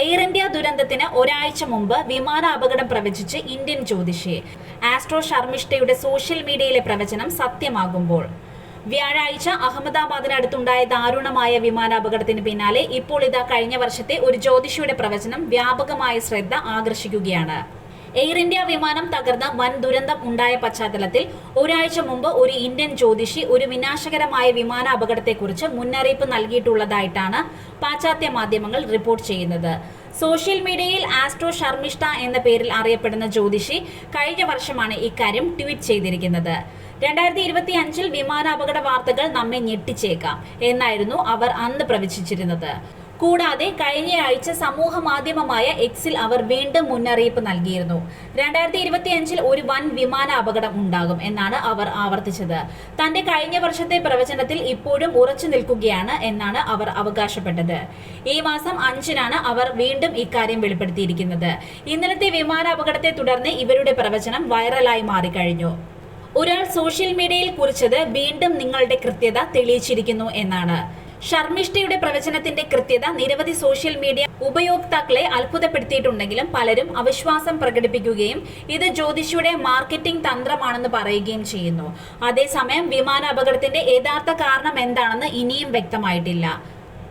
Air India ദുരന്തത്തിന് ഒരാഴ്ച മുമ്പ് വിമാന അപകടം പ്രവചിച്ച് ഇന്ത്യൻ ജ്യോതിഷി. ആസ്ട്രോ ശർമിഷ്ഠയുടെ സോഷ്യൽ മീഡിയയിലെ പ്രവചനം സത്യമാകുമ്പോൾ. വ്യാഴാഴ്ച അഹമ്മദാബാദിനടുത്തുണ്ടായ ദാരുണമായ വിമാനാപകടത്തിന് പിന്നാലെ ഇപ്പോൾ ഇതാ കഴിഞ്ഞ വർഷത്തെ ഒരു ജ്യോതിഷിയുടെ പ്രവചനം വ്യാപകമായ ശ്രദ്ധ ആകർഷിക്കുകയാണ്. എയർ ഇന്ത്യ വിമാനം തകർന്ന വൻ ദുരന്തം ഉണ്ടായ പശ്ചാത്തലത്തിൽ ഒരാഴ്ച മുമ്പ് ഒരു ഇന്ത്യൻ ജ്യോതിഷി ഒരു വിനാശകരമായ വിമാന അപകടത്തെക്കുറിച്ച് മുന്നറിയിപ്പ് നൽകിയിട്ടുള്ളതായിട്ടാണ് പാശ്ചാത്യ മാധ്യമങ്ങൾ റിപ്പോർട്ട് ചെയ്യുന്നത്. സോഷ്യൽ മീഡിയയിൽ ആസ്ട്രോ ശർമിഷ്ഠ എന്ന പേരിൽ അറിയപ്പെടുന്ന ജ്യോതിഷി കഴിഞ്ഞ വർഷമാണ് ഇക്കാര്യം ട്വീറ്റ് ചെയ്തിരിക്കുന്നത്. രണ്ടായിരത്തി ഇരുപത്തി അഞ്ചിൽ വിമാനാപകട വാർത്തകൾ നമ്മെ ഞെട്ടിച്ചേക്കാം എന്നായിരുന്നു അവർ അന്ന് പ്രവചിച്ചിരുന്നത്. കൂടാതെ കഴിഞ്ഞയാഴ്ച സമൂഹ മാധ്യമമായ എക്സിൽ അവർ വീണ്ടും മുന്നറിയിപ്പ് നൽകിയിരുന്നു. രണ്ടായിരത്തി ഇരുപത്തി അഞ്ചിൽ ഒരു വൻ വിമാന അപകടം ഉണ്ടാകും എന്നാണ് അവർ ആവർത്തിച്ചത്. തന്റെ കഴിഞ്ഞ വർഷത്തെ പ്രവചനത്തിൽ ഇപ്പോഴും ഉറച്ചു നിൽക്കുകയാണ് എന്നാണ് അവർ അവകാശപ്പെട്ടത്. ഈ മാസം അഞ്ചിനാണ് അവർ വീണ്ടും ഇക്കാര്യം വെളിപ്പെടുത്തിയിരിക്കുന്നത്. ഇന്നലത്തെ വിമാന അപകടത്തെ തുടർന്ന് ഇവരുടെ പ്രവചനം വൈറലായി മാറിക്കഴിഞ്ഞു. ഒരാൾ സോഷ്യൽ മീഡിയയിൽ കുറിച്ചത് വീണ്ടും നിങ്ങളുടെ കൃത്യത തെളിയിച്ചിരിക്കുന്നു എന്നാണ്. ഷർമിഷ്ഠയുടെ പ്രവചനത്തിന്റെ കൃത്യത നിരവധി സോഷ്യൽ മീഡിയ ഉപയോക്താക്കളെ അത്ഭുതപ്പെടുത്തിയിട്ടുണ്ടെങ്കിലും പലരും അവിശ്വാസം പ്രകടിപ്പിക്കുകയും ഇത് ജ്യോതിഷിയുടെ മാർക്കറ്റിംഗ് തന്ത്രമാണെന്ന് പറയുകയും ചെയ്യുന്നു. അതേസമയം വിമാന അപകടത്തിന്റെ യഥാർത്ഥ കാരണം എന്താണെന്ന് ഇനിയും വ്യക്തമായിട്ടില്ല.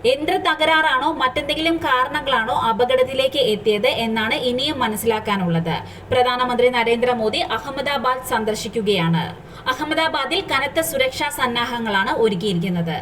യന്ത്ര തകരാറാണോ മറ്റെന്തെങ്കിലും കാരണങ്ങളാണോ അപകടത്തിലേക്ക് എത്തിയത് എന്നാണ് ഇനിയും മനസ്സിലാക്കാനുള്ളത്. പ്രധാനമന്ത്രി നരേന്ദ്രമോദി അഹമ്മദാബാദ് സന്ദർശിക്കുകയാണ്. അഹമ്മദാബാദിൽ കനത്ത സുരക്ഷാ സന്നാഹങ്ങളാണ് ഒരുക്കിയിരിക്കുന്നത്.